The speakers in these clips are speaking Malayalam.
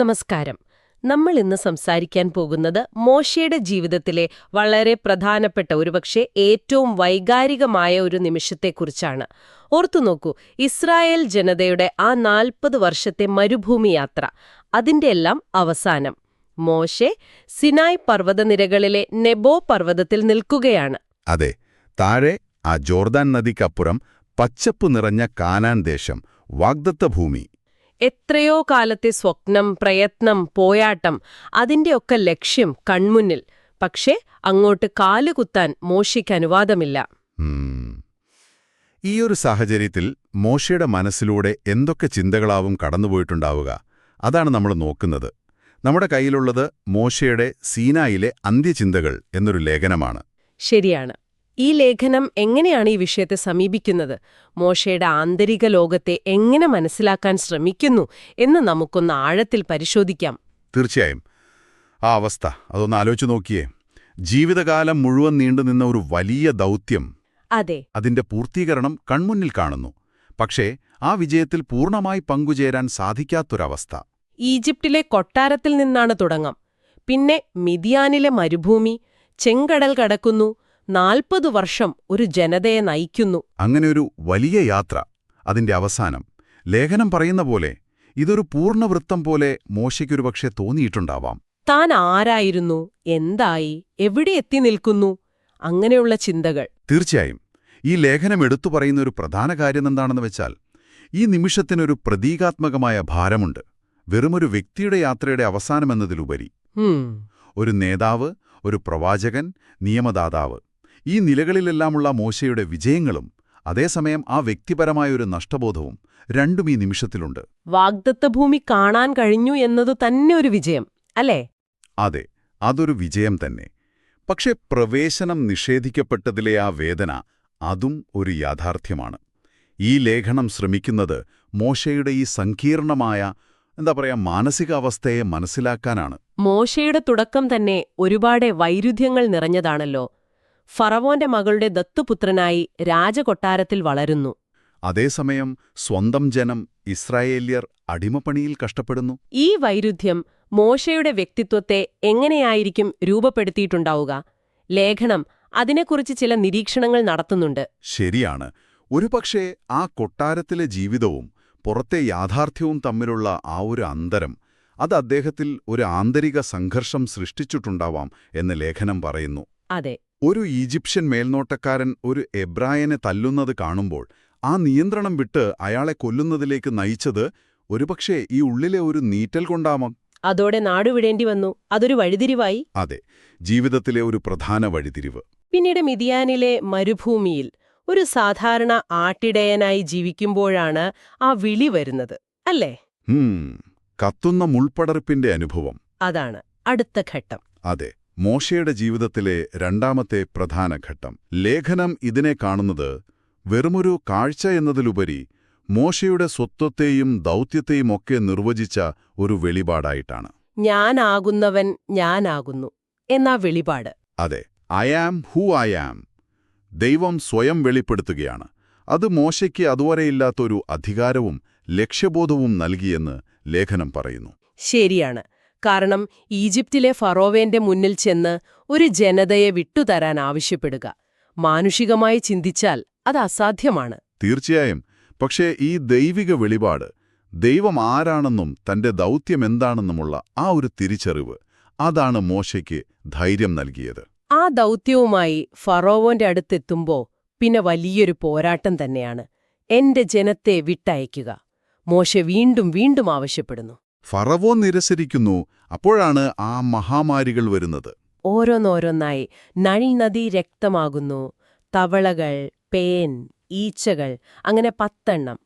നമസ്കാരം. നമ്മൾ ഇന്ന് സംസാരിക്കാൻ പോകുന്നത് മോശയുടെ ജീവിതത്തിലെ വളരെ പ്രധാനപ്പെട്ട ഒരുപക്ഷെ ഏറ്റവും വൈകാരികമായ ഒരു നിമിഷത്തെക്കുറിച്ചാണ്. ഓർത്തുനോക്കൂ ഇസ്രായേൽ ജനതയുടെ ആ നാൽപ്പത് വർഷത്തെ മരുഭൂമി യാത്ര അതിന്റെ എല്ലാം അവസാനം. മോശെ സിനായ് പർവതനിരകളിലെ നെബോ പർവതത്തിൽ നിൽക്കുകയാണ്. അതെ താഴെ ആ ജോർദാൻ നദിക്കപ്പുറം പച്ചപ്പ് നിറഞ്ഞ കാനാൻ ദേശം വാഗ്ദത്ത ഭൂമി. എത്രയോ കാലത്തെ സ്വപ്നം പ്രയത്നം പോയാട്ടം അതിന്റെയൊക്കെ ലക്ഷ്യം കൺമുന്നിൽ. പക്ഷേ അങ്ങോട്ട് കാലുകുത്താൻ മോശയ്ക്ക് അനുവാദമില്ല. ഈ ഒരു സാഹചര്യത്തിൽ മോശയുടെ മനസ്സിലൂടെ എന്തൊക്കെ ചിന്തകളാവും കടന്നുപോയിട്ടുണ്ടാവുക അതാണ് നമ്മൾ നോക്കുന്നത്. നമ്മുടെ കയ്യിലുള്ളത് മോശയുടെ സീനായിലെ അന്ത്യചിന്തകൾ എന്നൊരു ലേഖനമാണ്. ശരിയാണ്. ഈ ലേഖനം എങ്ങനെയാണ് ഈ വിഷയത്തെ സമീപിക്കുന്നത്? മോശയുടെ ആന്തരിക ലോകത്തെ എങ്ങനെ മനസ്സിലാക്കാൻ ശ്രമിക്കുന്നു എന്ന് നമുക്കൊന്ന് ആഴത്തിൽ പരിശോധിക്കാം. തീർച്ചയായും. ആ അവസ്ഥ അതൊന്ന് ആലോചിച്ചു നോക്കിയേ. ജീവിതകാലം മുഴുവൻ നീണ്ടുനിന്ന ഒരു വലിയ ദൗത്യം അതെ. അതിന്റെ പൂർത്തീകരണം കൺമുന്നിൽ കാണുന്നു. പക്ഷേ ആ വിജയത്തിൽ പൂർണമായി പങ്കുചേരാൻ സാധിക്കാത്തൊരവസ്ഥ. ഈജിപ്തിലെ കൊട്ടാരത്തിൽ നിന്നാണ് തുടങ്ങാം പിന്നെ മിതിയാനിലെ മരുഭൂമി ചെങ്കടൽ കടക്കുന്നു നാൽപ്പത് വർഷം ഒരു ജനതയെ നയിക്കുന്നു. അങ്ങനെയൊരു വലിയ യാത്ര അതിന്റെ അവസാനം. ലേഖനം പറയുന്ന പോലെ ഇതൊരു പൂർണവൃത്തം പോലെ മോശയ്ക്കൊരു പക്ഷേ തോന്നിയിട്ടുണ്ടാവാം. താൻ ആരായിരുന്നു? എന്തായി? എവിടെ എത്തി നിൽക്കുന്നു? അങ്ങനെയുള്ള ചിന്തകൾ. തീർച്ചയായും. ഈ ലേഖനം എടുത്തു പറയുന്ന ഒരു പ്രധാന കാര്യം എന്താണെന്ന് വെച്ചാൽ ഈ നിമിഷത്തിനൊരു പ്രതീകാത്മകമായ ഭാരമുണ്ട്. വെറുമൊരു വ്യക്തിയുടെ യാത്രയുടെ അവസാനമെന്നതിലുപരി. ഒരു നേതാവ് ഒരു പ്രവാചകൻ നിയമദാതാവ്. ഈ നിലകളിലെല്ലാമുള്ള മോശയുടെ വിജയങ്ങളും അതേസമയം ആ വ്യക്തിപരമായ ഒരു നഷ്ടബോധവും രണ്ടും ഈ നിമിഷത്തിലുണ്ട്. വാഗ്ദത്ത ഭൂമി കാണാൻ കഴിഞ്ഞു എന്നതു തന്നെ ഒരു വിജയം അല്ലേ? അതെ അതൊരു വിജയം തന്നെ. പക്ഷെ പ്രവേശനം നിഷേധിക്കപ്പെട്ടതിലെ ആ വേദന അതും ഒരു യാഥാർത്ഥ്യമാണ്. ഈ ലേഖനം ശ്രമിക്കുന്നത് മോശയുടെ ഈ സങ്കീർണമായ എന്താ പറയാ മാനസികാവസ്ഥയെ മനസ്സിലാക്കാനാണ്. മോശയുടെ തുടക്കം തന്നെ ഒരുപാട് വൈരുദ്ധ്യങ്ങൾ നിറഞ്ഞതാണല്ലോ. ഫറവോന്റെ മകളുടെ ദത്തുപുത്രനായി രാജകൊട്ടാരത്തിൽ വളരുന്നു. അതേസമയം സ്വന്തം ജനം ഇസ്രായേല്യർ അടിമപ്പണിയിൽ കഷ്ടപ്പെടുന്നു. ഈ വൈരുദ്ധ്യം മോശയുടെ വ്യക്തിത്വത്തെ എങ്ങനെയായിരിക്കും രൂപപ്പെടുത്തിയിട്ടുണ്ടാവുക? ലേഖനം അതിനെക്കുറിച്ച് ചില നിരീക്ഷണങ്ങൾ നടത്തുന്നുണ്ട്. ശരിയാണ്. ഒരുപക്ഷേ ആ കൊട്ടാരത്തിലെ ജീവിതവും പുറത്തെ യാഥാർത്ഥ്യവും തമ്മിലുള്ള ആ ഒരു അന്തരം അത് അദ്ദേഹത്തിൽ ഒരു ആന്തരിക സംഘർഷം സൃഷ്ടിച്ചിട്ടുണ്ടാവാം എന്ന് ലേഖനം പറയുന്നു. അതെ. ഒരു ഈജിപ്ഷ്യൻ മേൽനോട്ടക്കാരൻ ഒരു എബ്രായനെ തല്ലുന്നത് കാണുമ്പോൾ ആ നിയന്ത്രണം വിട്ട് അയാളെ കൊല്ലുന്നതിലേക്ക് നയിച്ചത് ഒരുപക്ഷെ ഈ ഉള്ളിലെ ഒരു നീറ്റൽ കൊണ്ടാവാം. അതോടെ നാടുവിടേണ്ടി വന്നു. അതൊരു വഴിതിരിവായി. അതെ ജീവിതത്തിലെ ഒരു പ്രധാന വഴിതിരിവ്. പിന്നീട് മിതിയാനിലെ മരുഭൂമിയിൽ ഒരു സാധാരണ ആട്ടിടയനായി ജീവിക്കുമ്പോഴാണ് ആ വിളി വരുന്നത് അല്ലേ? കത്തുന്ന മുൾപ്പടർപ്പിന്റെ അനുഭവം. അതാണ് അടുത്ത ഘട്ടം. അതെ മോശയുടെ ജീവിതത്തിലെ രണ്ടാമത്തെ പ്രധാന ഘട്ടം. ലേഖനം ഇതിനെ കാണുന്നത് വെറുമൊരു കാഴ്ച എന്നതിലുപരി മോശയുടെ സ്വത്വത്തെയും ദൗത്യത്തെയുമൊക്കെ നിർവചിച്ച ഒരു വെളിപാടായിട്ടാണ്. ഞാനാകുന്നവൻ ഞാനാകുന്നു. എന്നാ വെളിപാട്? അതെ I am who I am ദൈവം സ്വയം വെളിപ്പെടുത്തുകയാണ്. അത് മോശയ്ക്ക് അതുവരെയില്ലാത്തൊരു അധികാരവും ലക്ഷ്യബോധവും നൽകിയെന്ന് ലേഖനം പറയുന്നു. ശരിയാണ്. കാരണം ഈജിപ്തിലെ ഫറോവേന്റെ മുന്നിൽ ചെന്ന് ഒരു ജനതയെ വിട്ടുതരാൻ ആവശ്യപ്പെടുക. മാനുഷികമായി ചിന്തിച്ചാൽ അത് അസാധ്യമാണ്. തീർച്ചയായും. പക്ഷേ ഈ ദൈവിക വെളിപാട് ദൈവം ആരാണെന്നും തന്റെ ദൗത്യമെന്താണെന്നുമുള്ള ആ ഒരു തിരിച്ചറിവ് അതാണ് മോശയ്ക്ക് ധൈര്യം നൽകിയത്. ആ ദൗത്യവുമായി ഫറോവോന്റെ അടുത്തെത്തുമ്പോൾ പിന്നെ വലിയൊരു പോരാട്ടം തന്നെയാണ്. എന്റെ ജനത്തെ വിട്ടയക്കുക. മോശ വീണ്ടും വീണ്ടും ആവശ്യപ്പെടുന്നു. ഫറവോ നിരസരിക്കുന്നു അപ്പോഴാണ് ആ മഹാമാരികൾ വരുന്നത്. ഓരോന്നോരോന്നായി നൈൽ നദി രക്തമാകുന്നു. തവളകൾ പേൻ ഈച്ചകൾ അങ്ങനെ പത്തെണ്ണം.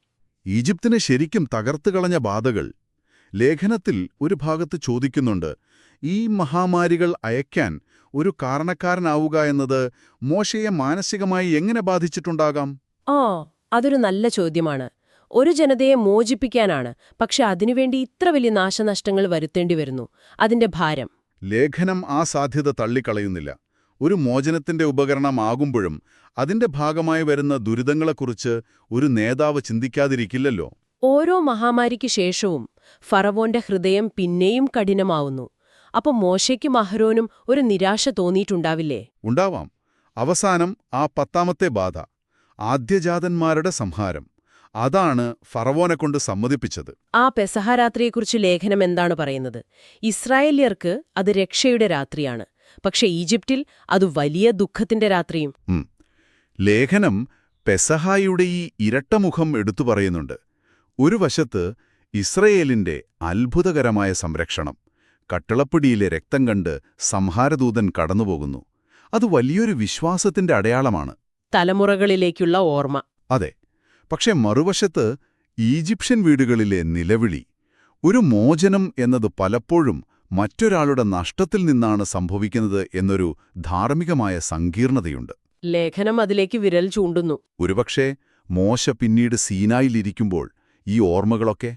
ഈജിപ്തിനെ ശരിക്കും തകർത്തു കളഞ്ഞ ബാധകൾ ലേഖനത്തിൽ ഒരു ഭാഗത്ത് ചോദിക്കുന്നുണ്ട്. ഈ മഹാമാരികൾ അയക്കാൻ ഒരു കാരണക്കാരനാവുക എന്നത് മോശയെ മാനസികമായി എങ്ങനെ ബാധിച്ചിട്ടുണ്ടാകാം? ഓ അതൊരു നല്ല ചോദ്യമാണ്. ഒരു ജനതയെ മോചിപ്പിക്കാനാണ്. പക്ഷെ അതിനുവേണ്ടി ഇത്ര വലിയ നാശനഷ്ടങ്ങൾ വരുത്തേണ്ടി വരുന്നു. അതിന്റെ ഭാരം. ലേഖനം ആ സാധ്യത തള്ളിക്കളയുന്നില്ല. ഒരു മോചനത്തിന്റെ ഉപകരണമാകുമ്പോഴും അതിന്റെ ഭാഗമായി വരുന്ന ദുരിതങ്ങളെക്കുറിച്ച് ഒരു നേതാവ് ചിന്തിക്കാതിരിക്കില്ലല്ലോ. ഓരോ മഹാമാരിക്ക് ശേഷവും ഫറവോന്റെ ഹൃദയം പിന്നെയും കഠിനമാവുന്നു. അപ്പൊ മോശയ്ക്കും അഹ്റോനും ഒരു നിരാശ തോന്നിയിട്ടുണ്ടാവില്ലേ? ഉണ്ടാവാം. അവസാനം ആ പത്താമത്തെ ബാധ. ആദ്യജാതന്മാരുടെ സംഹാരം. അതാണ് ഫറവോനെ കൊണ്ട് സമ്മതിപ്പിച്ചത്. ആ പെസഹ രാത്രിയെക്കുറിച്ച് ലേഖനം എന്താണ് പറയുന്നത്? ഇസ്രായേലിയർക്ക് അത് രക്ഷയുടെ രാത്രിയാണ്. പക്ഷെ ഈജിപ്തിൽ അത് വലിയ ദുഃഖത്തിന്റെ രാത്രിയും. ലേഖനം പെസഹായുടെ ഈ ഇരട്ടമുഖം എടുത്തു പറയുന്നുണ്ട്. ഒരു വശത്ത് ഇസ്രയേലിന്റെ അത്ഭുതകരമായ സംരക്ഷണം കട്ടിളപ്പിടിയിലെ രക്തം കണ്ട് സംഹാരദൂതൻ കടന്നുപോകുന്നു. അത് വലിയൊരു വിശ്വാസത്തിന്റെ അടയാളമാണ്. തലമുറകളിലേക്കുള്ള ഓർമ്മ. അതെ. പക്ഷെ മറുവശത്ത് ഈജിപ്ഷ്യൻ വീടുകളിലെ നിലവിളി ഒരു മോചനം എന്നത് പലപ്പോഴും മറ്റൊരാളുടെ നഷ്ടത്തിൽ നിന്നാണ് സംഭവിക്കുന്നത് എന്നൊരു ധാർമ്മികമായ സങ്കീർണതയുണ്ട്. ലേഖനം അതിലേക്ക് വിരൽ ചൂണ്ടുന്നു. ഒരുപക്ഷെ മോശ പിന്നീട് സീനായിലിരിക്കുമ്പോൾ ഈ ഓർമ്മകളൊക്കെ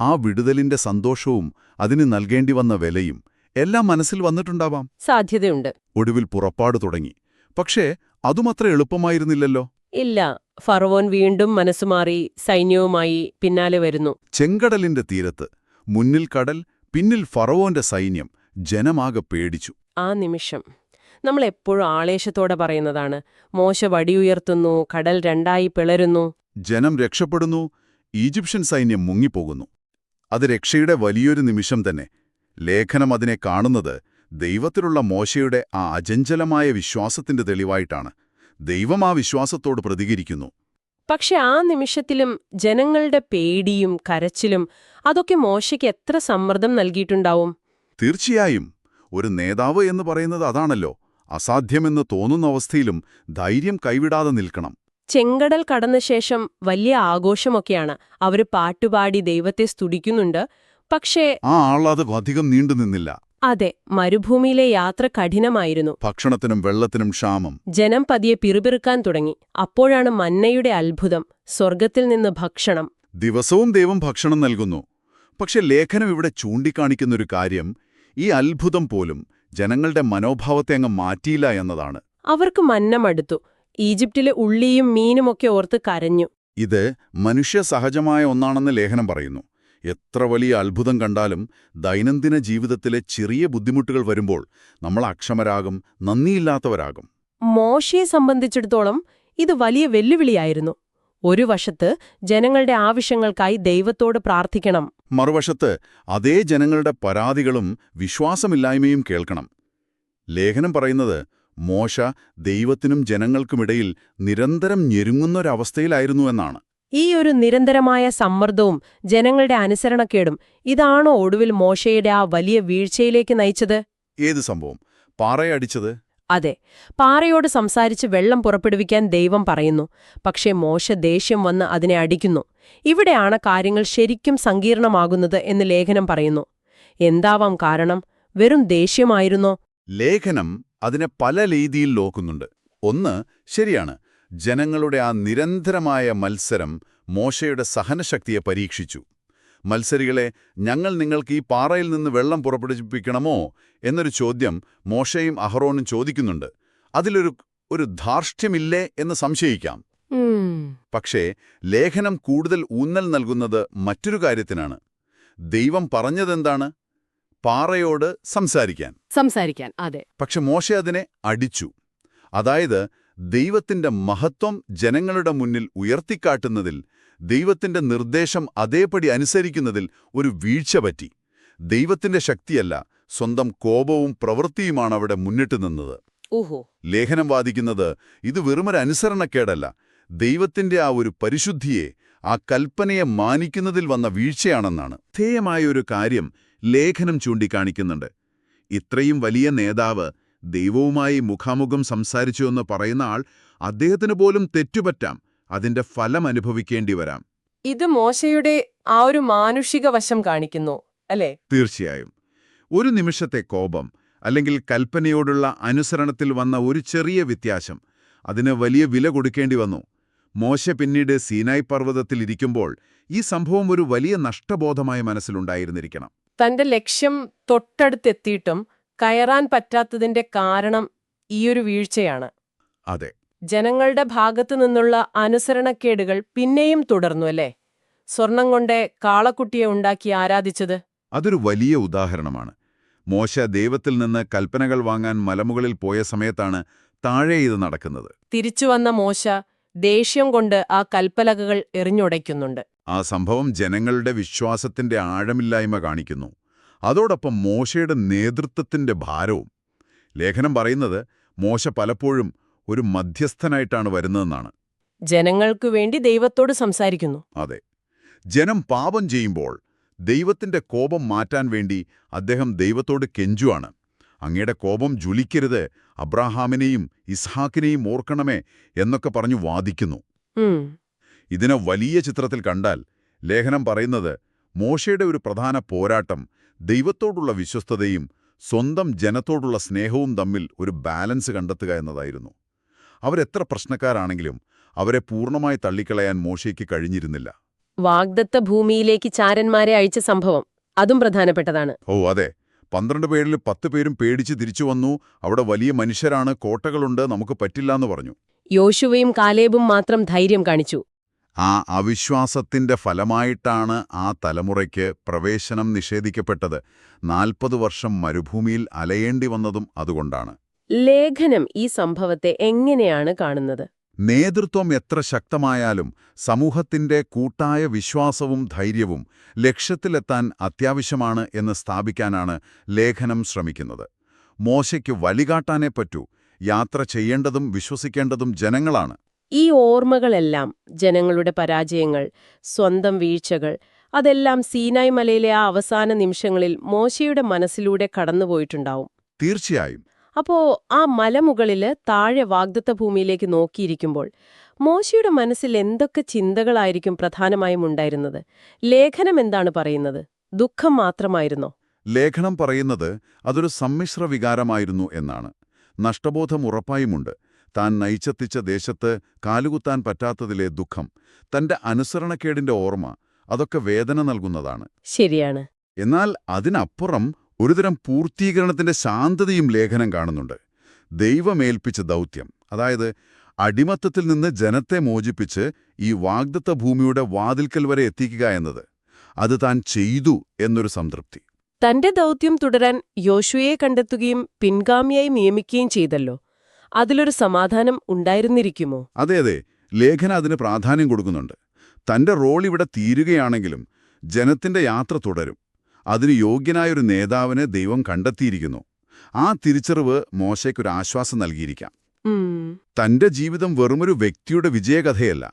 ആ വിടുതലിന്റെ സന്തോഷവും അതിന് നൽകേണ്ടി വന്ന വിലയും എല്ലാം മനസ്സിൽ വന്നിട്ടുണ്ടാവാം. സാധ്യതയുണ്ട്. ഒടുവിൽ പുറപ്പാട് തുടങ്ങി. പക്ഷേ അതുമത്ര എളുപ്പമായിരുന്നില്ലല്ലോ. ഇല്ല. ഫറവോൻ വീണ്ടും മനസ്സുമാറി സൈന്യവുമായി പിന്നാലെ വരുന്നു. ചെങ്കടലിന്റെ തീരത്ത് മുന്നിൽ കടൽ പിന്നിൽ ഫറവോന്റെ സൈന്യം ജനമാകെ പേടിച്ചു. ആ നിമിഷം. നമ്മൾ എപ്പോഴും ആളേശത്തോടെ പറയുന്നതാണ് മോശ വടിയുയർത്തുന്നു കടൽ രണ്ടായി പിളരുന്നു. ജനം രക്ഷപ്പെടുന്നു ഈജിപ്ഷ്യൻ സൈന്യം മുങ്ങിപ്പോകുന്നു. അത് രക്ഷയുടെ വലിയൊരു നിമിഷം തന്നെ. ലേഖനം അതിനെ കാണുന്നത് ദൈവത്തിലുള്ള മോശയുടെ ആ അജഞ്ചലമായ വിശ്വാസത്തിന്റെ തെളിവായിട്ടാണ്. ദൈവം ആ വിശ്വാസത്തോട് പ്രതികരിക്കുന്നു. പക്ഷെ ആ നിമിഷത്തിലും ജനങ്ങളുടെ പേടിയും കരച്ചിലും അതൊക്കെ മോശയ്ക്ക് എത്ര സമ്മർദ്ദം നൽകിയിട്ടുണ്ടാവും? തീർച്ചയായും. ഒരു നേതാവ് എന്ന് പറയുന്നത് അതാണല്ലോ. അസാധ്യമെന്ന് തോന്നുന്ന അവസ്ഥയിലും ധൈര്യം കൈവിടാതെ നിൽക്കണം. ചെങ്കടൽ കടന്ന ശേഷം വലിയ ആഘോഷമൊക്കെയാണ്. അവർ പാട്ടുപാടി ദൈവത്തെ സ്തുടിക്കുന്നുണ്ട് പക്ഷേ ആ ആളത് അധികം നീണ്ടുനിന്നില്ല. അതെ മരുഭൂമിയിലെ യാത്ര കഠിനമായിരുന്നു. ഭക്ഷണത്തിനും വെള്ളത്തിനും ക്ഷാമം. ജനം പതിയെ പിറുപിറുക്കാൻ തുടങ്ങി. അപ്പോഴാണ് മന്നയുടെ അത്ഭുതം സ്വർഗത്തിൽ നിന്ന് ഭക്ഷണം. ദിവസവും ദൈവം ഭക്ഷണം നൽകുന്നു. പക്ഷെ ലേഖനം ഇവിടെ ചൂണ്ടിക്കാണിക്കുന്നൊരു കാര്യം ഈ അത്ഭുതം പോലും ജനങ്ങളുടെ മനോഭാവത്തെ അങ്ങ് മാറ്റിയില്ല എന്നതാണ്. അവർക്ക് മന്നമടുത്തു ഈജിപ്തിലെ ഉള്ളിയും മീനുമൊക്കെ ഓർത്ത് കരഞ്ഞു. ഇത് മനുഷ്യ സഹജമായ ഒന്നാണെന്ന് ലേഖനം പറയുന്നു. എത്ര വലിയ അത്ഭുതം കണ്ടാലും ദൈനംദിന ജീവിതത്തിലെ ചെറിയ ബുദ്ധിമുട്ടുകൾ വരുമ്പോൾ നമ്മൾ അക്ഷമരാകും നന്ദിയില്ലാത്തവരാകും. മോശയെ സംബന്ധിച്ചിടത്തോളം ഇത് വലിയ വെല്ലുവിളിയായിരുന്നു. ഒരു വശത്ത് ജനങ്ങളുടെ ആവശ്യങ്ങൾക്കായി ദൈവത്തോട് പ്രാർത്ഥിക്കണം. മറുവശത്ത് അതേ ജനങ്ങളുടെ പരാതികളും വിശ്വാസമില്ലായ്മയും കേൾക്കണം. ലേഖനം പറയുന്നത് മോശ ദൈവത്തിനും ജനങ്ങൾക്കുമിടയിൽ നിരന്തരം ഞെരുങ്ങുന്നൊരവസ്ഥയിലായിരുന്നു എന്നാണ്. ഈ ഒരു നിരന്തരമായ സമ്മർദ്ദവും ജനങ്ങളുടെ അനുസരണക്കേടും ഇതാണോ ഒടുവിൽ മോശയുടെ ആ വലിയ വീഴ്ചയിലേക്ക് നയിച്ചത്? ഏത് സംഭവം? പാറയടിച്ചത് അതെ. പാറയോട് സംസാരിച്ച് വെള്ളം പുറപ്പെടുവിക്കാൻ ദൈവം പറയുന്നു. പക്ഷേ മോശ ദേഷ്യം വന്ന് അതിനെ അടിക്കുന്നു. ഇവിടെയാണ് കാര്യങ്ങൾ ശരിക്കും സങ്കീർണമാകുന്നത് എന്ന് ലേഖനം പറയുന്നു. എന്താവാം കാരണം? വെറും ദേഷ്യമായിരുന്നോ? ലേഖനം അതിനെ പല രീതിയിൽ നോക്കുന്നുണ്ട് ഒന്ന് ശരിയാണ്. ജനങ്ങളുടെ ആ നിരന്തരമായ മത്സരം മോശയുടെ സഹനശക്തിയെ പരീക്ഷിച്ചു. മത്സരികളെ ഞങ്ങൾ നിങ്ങൾക്ക് ഈ പാറയിൽ നിന്ന് വെള്ളം പുറപ്പെടുവിപ്പിക്കണമോ? എന്നൊരു ചോദ്യം മോശയും അഹറോനും ചോദിക്കുന്നുണ്ട്. അതിലൊരു ഒരു ധാർഷ്ട്യമില്ലേ എന്ന് സംശയിക്കാം. പക്ഷേ ലേഖനം കൂടുതൽ ഊന്നൽ നൽകുന്നത് മറ്റൊരു കാര്യത്തിനാണ്. ദൈവം പറഞ്ഞതെന്താണ്? പാറയോട് സംസാരിക്കാൻ. സംസാരിക്കാൻ അതെ. പക്ഷെ മോശ അതിനെ അടിച്ചു. അതായത് ദൈവത്തിന്റെ മഹത്വം ജനങ്ങളുടെ മുന്നിൽ ഉയർത്തിക്കാട്ടുന്നതിൽ ദൈവത്തിന്റെ നിർദ്ദേശം അതേപടി അനുസരിക്കുന്നതിൽ ഒരു വീഴ്ച പറ്റി. ദൈവത്തിന്റെ ശക്തിയല്ല സ്വന്തം കോപവും പ്രവൃത്തിയുമാണ് അവിടെ മുന്നിട്ട് നിന്നത്. ഓഹോ. ലേഖനം വാദിക്കുന്നത് ഇത് വെറുമൊരു അനുസരണക്കേടല്ല. ദൈവത്തിന്റെ ആ ഒരു പരിശുദ്ധിയെ ആ കൽപ്പനയെ മാനിക്കുന്നതിൽ വന്ന വീഴ്ചയാണെന്നാണ്. ധേയമായ ഒരു കാര്യം ലേഖനം ചൂണ്ടിക്കാണിക്കുന്നുണ്ട്. ഇത്രയും വലിയ നേതാവ് ദൈവവുമായി മുഖാമുഖം സംസാരിച്ചു എന്ന് പറയുന്ന ആൾ അദ്ദേഹത്തിന് പോലും തെറ്റുപറ്റാം. അതിന്റെ ഫലം അനുഭവിക്കേണ്ടി വരാം. ഇത് മോശയുടെ ആ ഒരു മാനുഷിക വശം കാണിക്കുന്നു അല്ലേ? തീർച്ചയായും. ഒരു നിമിഷത്തെ കോപം അല്ലെങ്കിൽ കൽപ്പനയോടുള്ള അനുസരണത്തിൽ വന്ന ഒരു ചെറിയ വ്യത്യാസം അതിന് വലിയ വില കൊടുക്കേണ്ടി വന്നു. മോശ പിന്നീട് സീനായ് പർവതത്തിലിരിക്കുമ്പോൾ ഈ സംഭവം ഒരു വലിയ നഷ്ടബോധമായ മനസ്സിലുണ്ടായിരുന്നിരിക്കണം. തന്റെ ലക്ഷ്യം തൊട്ടടുത്തെത്തിയിട്ടും കയറാൻ പറ്റാത്തതിന്റെ കാരണം ഈയൊരു വീഴ്ചയാണ്. അതെ. ജനങ്ങളുടെ ഭാഗത്തു നിന്നുള്ള അനുസരണക്കേടുകൾ പിന്നെയും തുടർന്നു അല്ലേ? സ്വർണം കൊണ്ട് കാളക്കുട്ടിയെ ഉണ്ടാക്കി ആരാധിച്ചത്? അതൊരു വലിയ ഉദാഹരണമാണ്. മോശ ദൈവത്തിൽ നിന്ന് കൽപ്പനകൾ വാങ്ങാൻ മലമുകളിൽ പോയ സമയത്താണ് താഴെ ഇത് നടക്കുന്നത്. തിരിച്ചു വന്ന മോശ ദേഷ്യം കൊണ്ട് ആ കൽപ്പലകകൾ എറിഞ്ഞുടയ്ക്കുന്നുണ്ട്. ആ സംഭവം ജനങ്ങളുടെ വിശ്വാസത്തിന്റെ ആഴമില്ലായ്മ കാണിക്കുന്നു. അതോടൊപ്പം മോശയുടെ നേതൃത്വത്തിന്റെ ഭാരവും. ലേഖനം പറയുന്നത് മോശ പലപ്പോഴും ഒരു മധ്യസ്ഥനായിട്ടാണ് വരുന്നതെന്നാണ്. ജനങ്ങൾക്കു വേണ്ടി ദൈവത്തോട് സംസാരിക്കുന്നു. അതെ. ജനം പാപം ചെയ്യുമ്പോൾ ദൈവത്തിന്റെ കോപം മാറ്റാൻ വേണ്ടി അദ്ദേഹം ദൈവത്തോട് കെഞ്ചുവാണ്. അങ്ങയുടെ കോപം ജ്വലിക്കരുത്. അബ്രാഹാമിനെയും ഇസ്ഹാക്കിനെയും ഓർക്കണമേ എന്നൊക്കെ പറഞ്ഞു വാദിക്കുന്നു. ഇതിനെ വലിയ ചിത്രത്തിൽ കണ്ടാൽ ലേഖനം പറയുന്നത് മോശയുടെ ഒരു പ്രധാന പോരാട്ടം ദൈവത്തോടുള്ള വിശ്വസ്തതയും സ്വന്തം ജനത്തോടുള്ള സ്നേഹവും തമ്മിൽ ഒരു ബാലൻസ് കണ്ടെത്തുക എന്നതായിരുന്നു. അവരെത്ര പ്രശ്നക്കാരാണെങ്കിലും അവരെ പൂർണമായി തള്ളിക്കളയാൻ മോശയ്ക്ക് കഴിഞ്ഞിരുന്നില്ല. വാഗ്ദത്ത ഭൂമിയിലേക്ക് ചാരന്മാരെ അയച്ച സംഭവം അതും പ്രധാനപ്പെട്ടതാണ്. ഓ അതെ. പന്ത്രണ്ട് പേരിൽ പത്ത് പേരും പേടിച്ച് തിരിച്ചു വന്നു. അവിടെ വലിയ മനുഷ്യരാണ് കോട്ടകളുണ്ട് നമുക്ക് പറ്റില്ല എന്ന് പറഞ്ഞു. യോശുവയും കാലേബും മാത്രം ധൈര്യം കാണിച്ചു. ആ അവിശ്വാസത്തിന്റെ ഫലമായിട്ടാണ് ആ തലമുറയ്ക്ക് പ്രവേശനം നിഷേധിക്കപ്പെട്ടത്. നാൽപ്പത് വർഷം മരുഭൂമിയിൽ അലയേണ്ടി വന്നതും അതുകൊണ്ടാണ്. ലേഖനം ഈ സംഭവത്തെ എങ്ങനെയാണ് കാണുന്നത്? നേതൃത്വം എത്ര ശക്തമായാലും സമൂഹത്തിന്റെ കൂട്ടായ വിശ്വാസവും ധൈര്യവും ലക്ഷ്യത്തിലെത്താൻ അത്യാവശ്യമാണ് എന്ന് സ്ഥാപിക്കാനാണ് ലേഖനം ശ്രമിക്കുന്നത്. മോശയ്ക്ക് വഴികാട്ടാനേ പറ്റൂ. യാത്ര ചെയ്യേണ്ടതും വിശ്വസിക്കേണ്ടതും ജനങ്ങളാണ്. ഈ ഓർമ്മകളെല്ലാം ജനങ്ങളുടെ പരാജയങ്ങൾ സ്വന്തം വീഴ്ചകൾ അതെല്ലാം സീനായ് മലയിലെ ആ അവസാന നിമിഷങ്ങളിൽ മോശയുടെ മനസ്സിലൂടെ കടന്നുപോയിട്ടുണ്ടാവും. തീർച്ചയായും. അപ്പോ ആ മലമുകളിൽ താഴെ വാഗ്ദത്ത ഭൂമിയിലേക്ക് നോക്കിയിരിക്കുമ്പോൾ മോശയുടെ മനസ്സിൽ എന്തൊക്കെ ചിന്തകളായിരിക്കും പ്രധാനമായും ഉണ്ടായിരുന്നത്? ലേഖനം എന്താണ് പറയുന്നത്? ദുഃഖം മാത്രമായിരുന്നോ? ലേഖനം പറയുന്നത് അതൊരു സമ്മിശ്ര വികാരമായിരുന്നു എന്നാണ്. നഷ്ടബോധം ഉറപ്പായുമുണ്ട്. താൻ നയിച്ചെത്തിച്ച ദേശത്ത് കാലുകുത്താൻ പറ്റാത്തതിലെ ദുഃഖം തന്റെ അനുസരണക്കേടിന്റെ ഓർമ്മ അതൊക്കെ വേദന നൽകുന്നതാണ്. ശരിയാണ്. എന്നാൽ അതിനപ്പുറം ഒരുതരം പൂർത്തീകരണത്തിന്റെ ശാന്തതയും ലേഖനം കാണുന്നുണ്ട്. ദൈവമേൽപ്പിച്ച ദൗത്യം അതായത് അടിമത്തത്തിൽ നിന്ന് ജനത്തെ മോചിപ്പിച്ച് ഈ വാഗ്ദത്ത ഭൂമിയുടെ വാതിൽക്കൽ വരെ എത്തിക്കുക എന്നത്. അത് താൻ ചെയ്തു എന്നൊരു സംതൃപ്തി. തന്റെ ദൗത്യം തുടരാൻ യോശുവയെ കണ്ടെത്തുകയും പിൻഗാമിയായി നിയമിക്കുകയും ചെയ്തല്ലോ. അതിലൊരു സമാധാനം ഉണ്ടായിരുന്നിരിക്കുമോ? അതെ അതെ. ലേഖന അതിന് പ്രാധാന്യം കൊടുക്കുന്നുണ്ട്. തന്റെ റോൾ ഇവിടെ തീരുകയാണെങ്കിലും ജനത്തിന്റെ യാത്ര തുടരും. അതിന് യോഗ്യനായൊരു നേതാവിനെ ദൈവം കണ്ടെത്തിയിരിക്കുന്നു. ആ തിരിച്ചറിവ് മോശയ്ക്കൊരു ആശ്വാസം നൽകിയിരിക്കാം തന്റെ ജീവിതം വെറുമൊരു വ്യക്തിയുടെ വിജയകഥയല്ല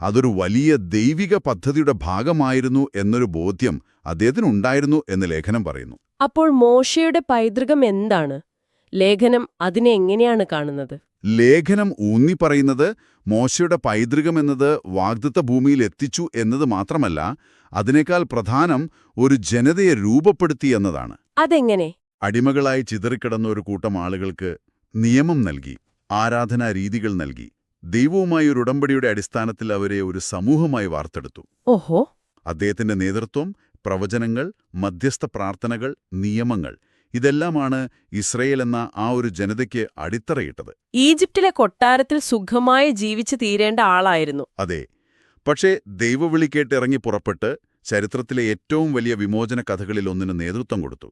അതൊരു വലിയ ദൈവിക പദ്ധതിയുടെ ഭാഗമായിരുന്നു എന്നൊരു ബോധ്യം അദ്ദേഹത്തിനുണ്ടായിരുന്നു എന്ന് ലേഖനം പറയുന്നു. അപ്പോൾ മോശയുടെ പൈതൃകം എന്താണ്? ലേഖനം അതിനെ എങ്ങനെയാണ് കാണുന്നത്? ലേഖനം ഊന്നി പറയുന്നത് മോശയുടെ പൈതൃകം എന്നത് വാഗ്ദത്ത ഭൂമിയിൽ എത്തിച്ചു എന്നത് മാത്രമല്ല അതിനേക്കാൾ പ്രധാനം ഒരു ജനതയെ രൂപപ്പെടുത്തി എന്നതാണ്. അതെങ്ങനെ? അടിമകളായി ചിതറിക്കിടന്ന ഒരു കൂട്ടം ആളുകൾക്ക് നിയമം നൽകി ആരാധനാ രീതികൾ നൽകി ദൈവവുമായി ഒരു ഉടമ്പടിയുടെ അടിസ്ഥാനത്തിൽ അവരെ ഒരു സമൂഹമായി വാർത്തെടുത്തു. ഓഹോ. അദ്ദേഹത്തിന്റെ നേതൃത്വം പ്രവചനങ്ങൾ മധ്യസ്ഥ പ്രാർത്ഥനകൾ നിയമങ്ങൾ ഇതെല്ലാമാണ് ഇസ്രയേൽ എന്ന ആ ഒരു ജനതയ്ക്ക് അടിത്തറയിട്ടത്. ഈജിപ്തിലെ കൊട്ടാരത്തിൽ സുഖമായി ജീവിച്ചു തീരേണ്ട ആളായിരുന്നു. അതെ. പക്ഷേ ദൈവവിളി കേട്ടിറങ്ങി പുറപ്പെട്ട് ചരിത്രത്തിലെ ഏറ്റവും വലിയ വിമോചന കഥകളിൽ ഒന്നിന് നേതൃത്വം കൊടുത്തു.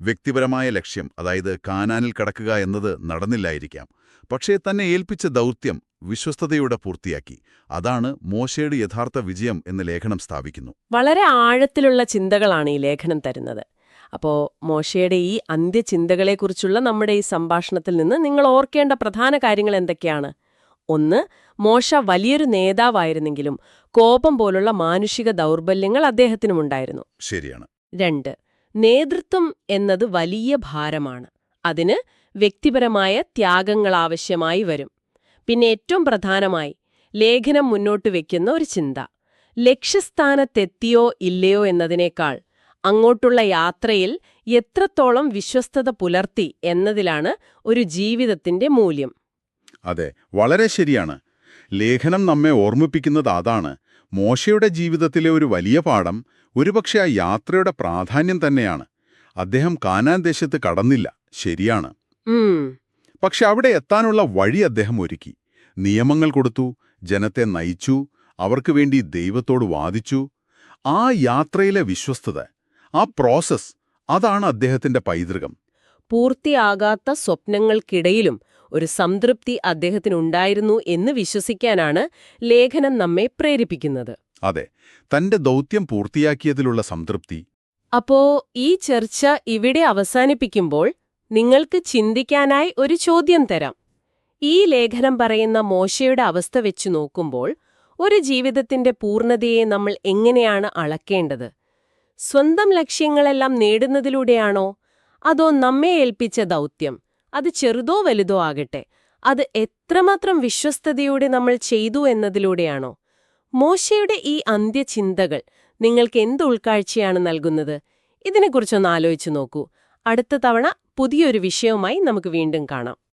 വ്യക്തിപരമായ ലക്ഷ്യം അതായത് കാനാനിൽ കടക്കുക എന്നത് നടന്നില്ലായിരിക്കാം. പക്ഷേ തന്നെ ഏൽപ്പിച്ച ദൗത്യം വിശ്വസ്തയോടെ പൂർത്തിയാക്കി. അതാണ് മോശയുടെ യഥാർത്ഥ വിജയം എന്ന് ലേഖനം സ്ഥാപിക്കുന്നു. വളരെ ആഴത്തിലുള്ള ചിന്തകളാണ് ഈ ലേഖനം തരുന്നത്. അപ്പോ മോശയുടെ ഈ അന്ത്യചിന്തകളെക്കുറിച്ചുള്ള നമ്മുടെ ഈ സംഭാഷണത്തിൽ നിന്ന് നിങ്ങൾ ഓർക്കേണ്ട പ്രധാന കാര്യങ്ങൾ എന്തൊക്കെയാണ്? ഒന്ന് മോശ വലിയൊരു നേതാവായിരുന്നെങ്കിലും കോപം പോലുള്ള മാനുഷിക ദൗർബല്യങ്ങൾ അദ്ദേഹത്തിനുമുണ്ടായിരുന്നു. ശരിയാണ്. രണ്ട് നേതൃത്വം എന്നത് വലിയ ഭാരമാണ്. അതിന് വ്യക്തിപരമായ ത്യാഗങ്ങൾ ആവശ്യമായി വരും. പിന്നെ ഏറ്റവും പ്രധാനമായി ലേഖനം മുന്നോട്ട് വയ്ക്കുന്ന ഒരു ചിന്ത. ലക്ഷ്യസ്ഥാനത്തെത്തിയോ ഇല്ലയോ എന്നതിനേക്കാൾ അങ്ങോട്ടുള്ള യാത്രയിൽ എത്രത്തോളം വിശ്വസ്തത പുലർത്തി എന്നതിലാണ് ഒരു ജീവിതത്തിന്റെ മൂല്യം. അതെ വളരെ ശരിയാണ്. ലേഖനം നമ്മെ ഓർമ്മിപ്പിക്കുന്നത് അതാണ്. മോശയുടെ ജീവിതത്തിലെ ഒരു വലിയ പാഠം ഒരുപക്ഷെ ആ യാത്രയുടെ പ്രാധാന്യം തന്നെയാണ്. അദ്ദേഹം കാനാൻ ദേശത്ത് കടന്നില്ല ശരിയാണ്. പക്ഷെ അവിടെ എത്താനുള്ള വഴി അദ്ദേഹം ഒരുക്കി. നിയമങ്ങൾ കൊടുത്തു ജനത്തെ നയിച്ചു അവർക്ക് വേണ്ടി ദൈവത്തോട് വാദിച്ചു. ആ യാത്രയിലെ വിശ്വസ്തത ആ പ്രോസസ് അതാണ് അദ്ദേഹത്തിന്റെ പൈതൃകം. പൂർത്തിയാകാത്ത സ്വപ്നങ്ങൾക്കിടയിലും ഒരു സംതൃപ്തി അദ്ദേഹത്തിനുണ്ടായിരുന്നു എന്ന് വിശ്വസിക്കാനാണ് ലേഖനം നമ്മെ പ്രേരിപ്പിക്കുന്നത്. അതെ തന്റെ ദൗത്യം പൂർത്തിയാക്കിയതിലുള്ള സംതൃപ്തി. അപ്പോ ഈ ചർച്ച ഇവിടെ അവസാനിപ്പിക്കുമ്പോൾ നിങ്ങൾക്ക് ചിന്തിക്കാനായി ഒരു ചോദ്യം തരാം. ഈ ലേഖനം പറയുന്ന മോശയുടെ അവസ്ഥ വെച്ചു നോക്കുമ്പോൾ ഒരു ജീവിതത്തിന്റെ പൂർണതയെ നമ്മൾ എങ്ങനെയാണ് അളക്കേണ്ടത്? സ്വന്തം ലക്ഷ്യങ്ങളെല്ലാം നേടുന്നതിലൂടെയാണോ? അതോ നമ്മെ ഏൽപ്പിച്ച ദൗത്യം? അത് ചെറുതോ വലുതോ ആകട്ടെ. അത് എത്രമാത്രം വിശ്വസ്തയോടെ നമ്മൾ ചെയ്തു എന്നതിലൂടെയാണോ? മോശയുടെ ഈ അന്ത്യചിന്തകൾ നിങ്ങൾക്ക് എന്ത് ഉൾക്കാഴ്ചയാണ് നൽകുന്നത്? ഇതിനെക്കുറിച്ചൊന്ന് ആലോചിച്ചു നോക്കൂ. അടുത്ത തവണ പുതിയൊരു വിഷയവുമായി നമുക്ക് വീണ്ടും കാണാം.